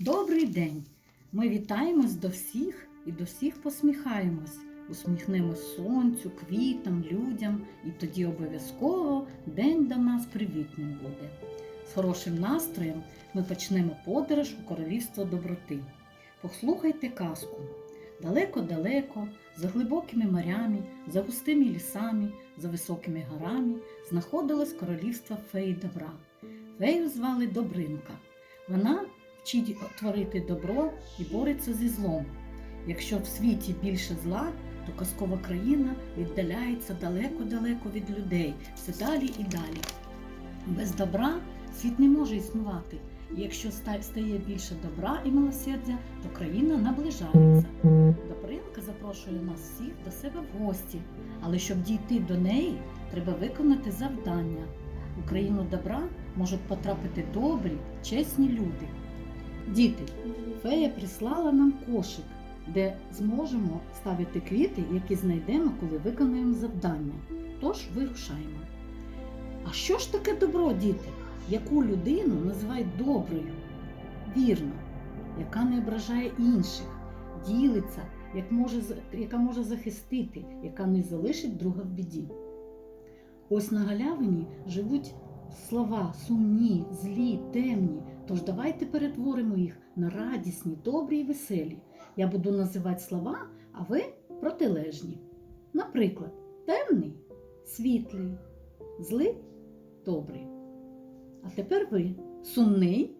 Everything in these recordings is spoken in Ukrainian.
Добрий день! Ми вітаємось до всіх і до всіх посміхаємось. Усміхнемось сонцю, квітам, людям, і тоді обов'язково день до нас привітним буде. З хорошим настроєм ми почнемо подорож у королівство доброти. Послухайте казку. Далеко-далеко, за глибокими морями, за густими лісами, за високими горами знаходилось королівство феї добра. Фею звали Добринка. Вона вчить творити добро і бореться зі злом. Якщо в світі більше зла, то казкова країна віддаляється далеко-далеко від людей, все далі і далі. Без добра світ не може існувати. Якщо стає більше добра і милосердя, то країна наближається. Добринка запрошує нас всіх до себе в гості, але щоб дійти до неї, треба виконати завдання. У країну добра можуть потрапити добрі, чесні люди. Діти, фея прислала нам кошик, де зможемо ставити квіти, які знайдемо, коли виконуємо завдання. Тож вирушаємо. А що ж таке добро, діти? Яку людину називають доброю? Вірно, яка не ображає інших, ділиться, як може, яка може захистити, яка не залишить друга в біді. Ось на галявині живуть слова сумні, злі, темні. Тож давайте перетворимо їх на радісні, добрі і веселі. Я буду називати слова, а ви протилежні. Наприклад, темний світлий, злий добрий. А тепер ви сумний,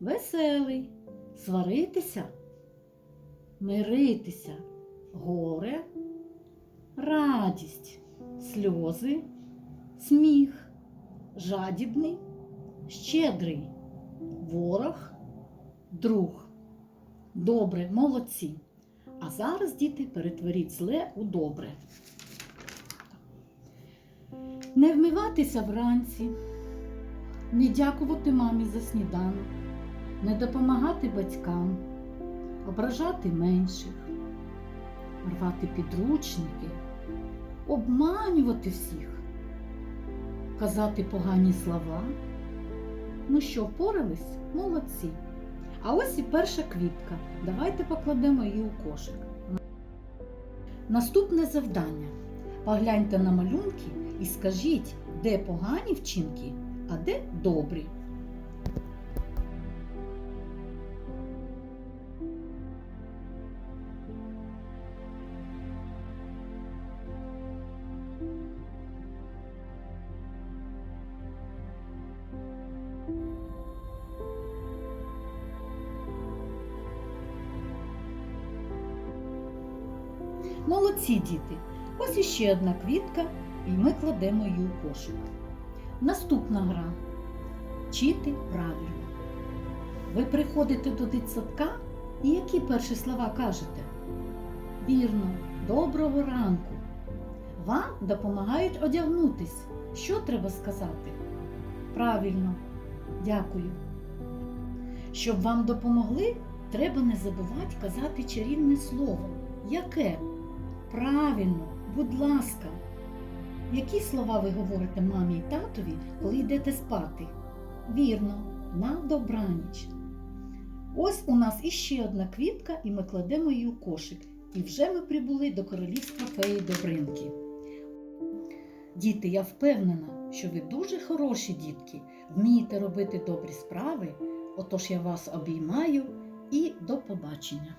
веселий, сваритися, миритися, горе, радість, сльози, сміх, жадібний, щедрий, ворог, друг. Добре, молодці. А зараз, діти, перетворіть зле у добре. Не вмиватися вранці, не дякувати мамі за сніданок, не допомагати батькам, ображати менших, рвати підручники, обманювати всіх, казати погані слова. Ну що, впорались? Молодці. А ось і перша квітка. Давайте покладемо її у кошик. Наступне завдання. Погляньте на малюнки і скажіть, де погані вчинки, а де добрі. Молодці діти. Ось іще одна квітка, і ми кладемо її у кошик. Наступна гра. Вчити правильно. Ви приходите до дитсадка і які перші слова кажете? Вірно, доброго ранку. Вам допомагають одягнутись. Що треба сказати? Правильно, дякую. Щоб вам допомогли, треба не забувати казати чарівне слово. Яке? Правильно, будь ласка. Які слова ви говорите мамі і татові, коли йдете спати? Вірно, на добраніч. Ось у нас іще одна квітка, і ми кладемо її у кошик. І вже ми прибули до королівства феї Добринки. Діти, я впевнена, що ви дуже хороші дітки, вмієте робити добрі справи. Отож я вас обіймаю і до побачення.